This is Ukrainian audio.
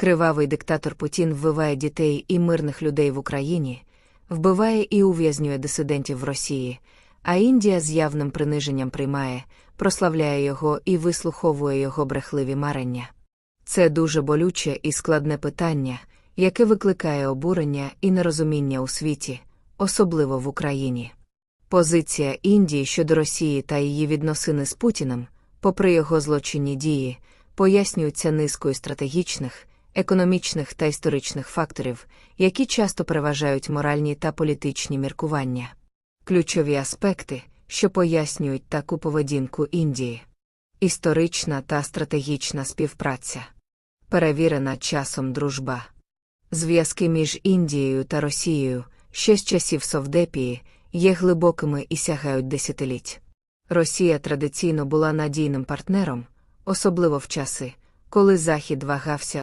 Кривавий диктатор Путін вбиває дітей і мирних людей в Україні, вбиває і ув'язнює дисидентів в Росії, а Індія з явним приниженням приймає, прославляє його і вислуховує його брехливі марення. Це дуже болюче і складне питання, яке викликає обурення і нерозуміння у світі, особливо в Україні. Позиція Індії щодо Росії та її відносини з Путіним, попри його злочинні дії, пояснюються низкою стратегічних, економічних та історичних факторів, які часто переважають моральні та політичні міркування. Ключові аспекти, що пояснюють таку поведінку Індії. Історична та стратегічна співпраця. Перевірена часом дружба. Зв'язки між Індією та Росією, ще з часів Совдепії, є глибокими і сягають десятиліть. Росія традиційно була надійним партнером, особливо в часи, коли Захід вагався